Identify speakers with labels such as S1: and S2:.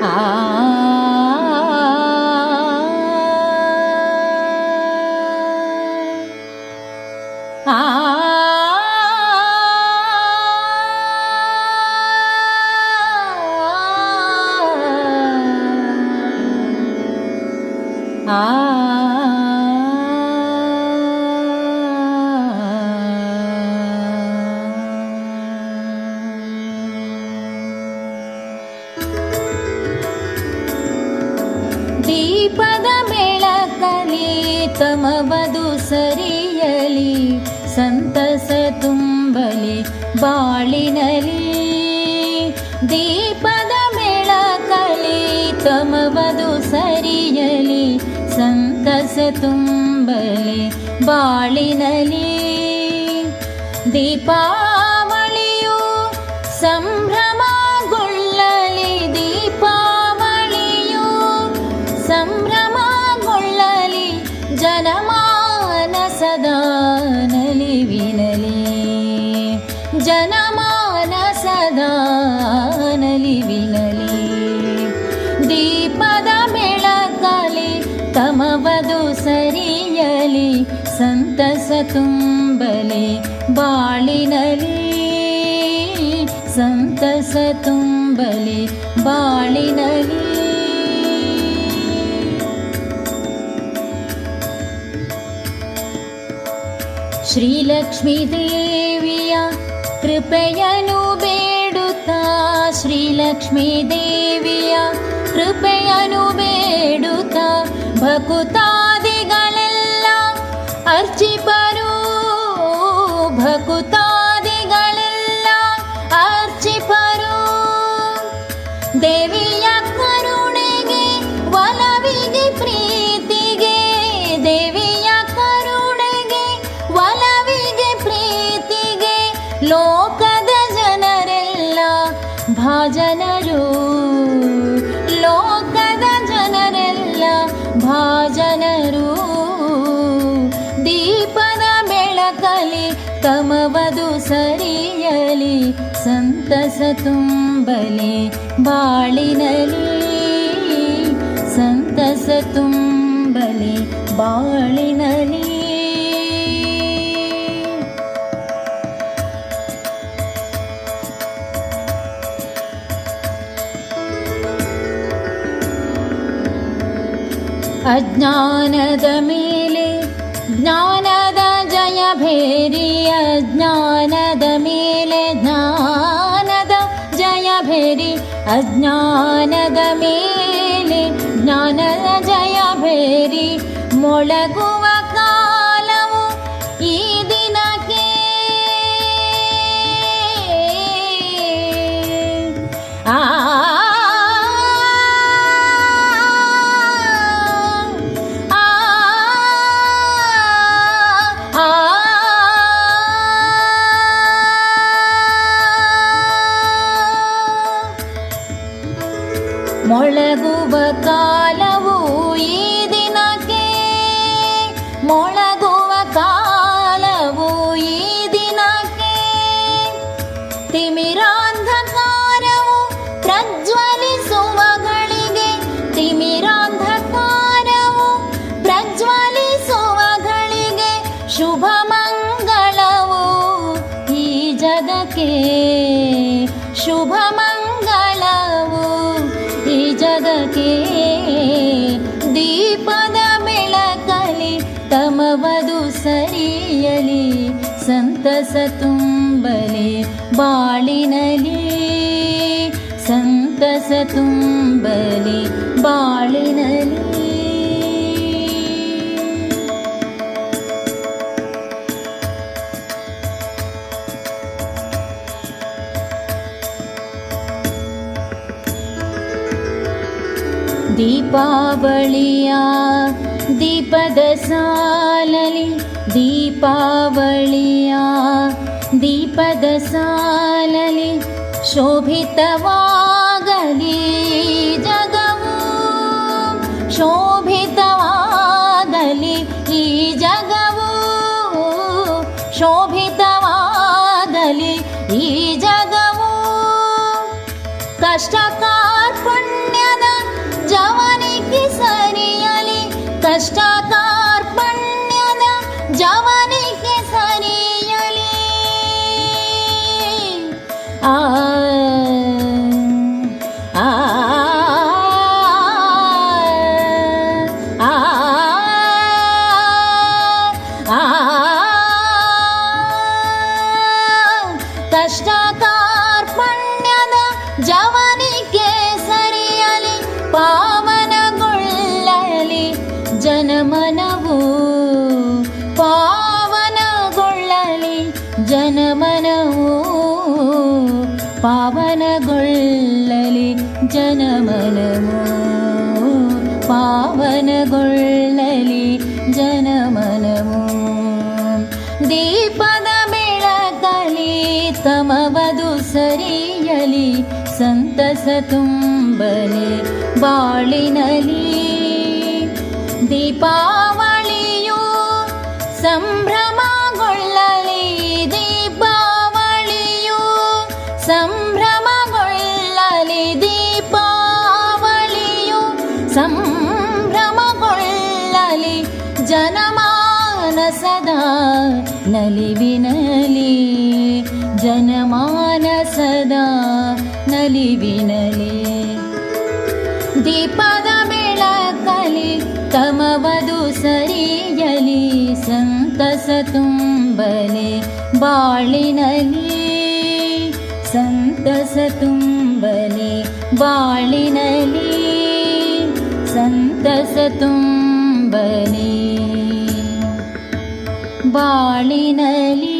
S1: 아, 아, 아, 아 ದೀಪದ ಕಲಿ ತಮ ಬದು ಸರಿಯಲಿ ಸಂತಸ ತುಂಬಲಿ ಬಾಳಿನಲಿ ದೀಪದ ಬೆಳಕಲಿ ತಮ ಬದು ಸರಿಯಲಿ ಸಂತಸ ತುಂಬಲಿ ಬಾಳಿನಲಿ ದೀಪ कम्बले बालिनाले ಸಂತಸ ತುಂಬಲೇ ಬಾಲಿನಲೇ ಶ್ರೀ ಲಕ್ಷ್ಮೀದೇವಿya ಕೃಪೆಯನುವೇಡುತಾ ಶ್ರೀ ಲಕ್ಷ್ಮೀದೇವಿya ಕೃಪೆಯನುವೇಡುತಾ ವಕುತ चिपरो भकुता ತುಂಬಲಿ ಬಾಳಿನಲಿ ಸಂತಸ ತುಂಬಲಿ ಬಾಳಿನಲಿ ಅಜ್ಞಾನದ ಮೇಲೆ ज्ञान ेरि अज्ञानद मेल ज्ञानद जय भेरि अज्ञानद मेले ज्ञानद जय भेरि मोळगु ಮೊಳಗುವ ಕಾಲವು ಈ ದಿನಕ್ಕೆ ಮೊಳಗುವ ಕಾಲವು ಈ ದಿನಕ್ಕೆ ತಿಮಿರಾಂಧಕಾರವು ಪ್ರಜ್ವಲಿಸುವಗಳಿಗೆ ತಿಮಿರಾಂಧಕಾರವು ಪ್ರಜ್ವಲಿಸುವಗಳಿಗೆ ಶುಭ ಮಂಗಳವು ಈ ಜಗಕ್ಕೆ सन्तसतुम्बले तुम्बलि सन्तसतुम्बले नलि दीपावलिया दीपदसालि दीपावल्या दीपदसालि शोभितवागली शो तष्टातार्पण्यद जव പാവനഗൊള്ളലി ജനമനമോ പാവനഗൊള്ളലി ജനമനമോ ದೀಪದ ಬೆಳಕಲಿ ತಮವದು ಸರಿಯಲಿ ಸಂತಸ ತುಂಬಲಿ ಬಾಳಿನಲಿ ದೀಪಾವಳಿಯು ಸಂ ನಲಿವಿನಲಿ ಜನಮಾನಸದ ನಲಿವಿನಲಿ ದೀಪದ ಬೆಳಕಲಿ ಕಮವದು ಸರಿಯಲಿ ಸಂತಸ ತುಂಬಲಿ ಬಾಳಿನಲಿ ಸಂತಸ ತುಂಬಲಿ ಬಾಳಿನಲಿ ಸಂತಸ ತುಂಬಲಿ ಬಾಳಿನಲಿ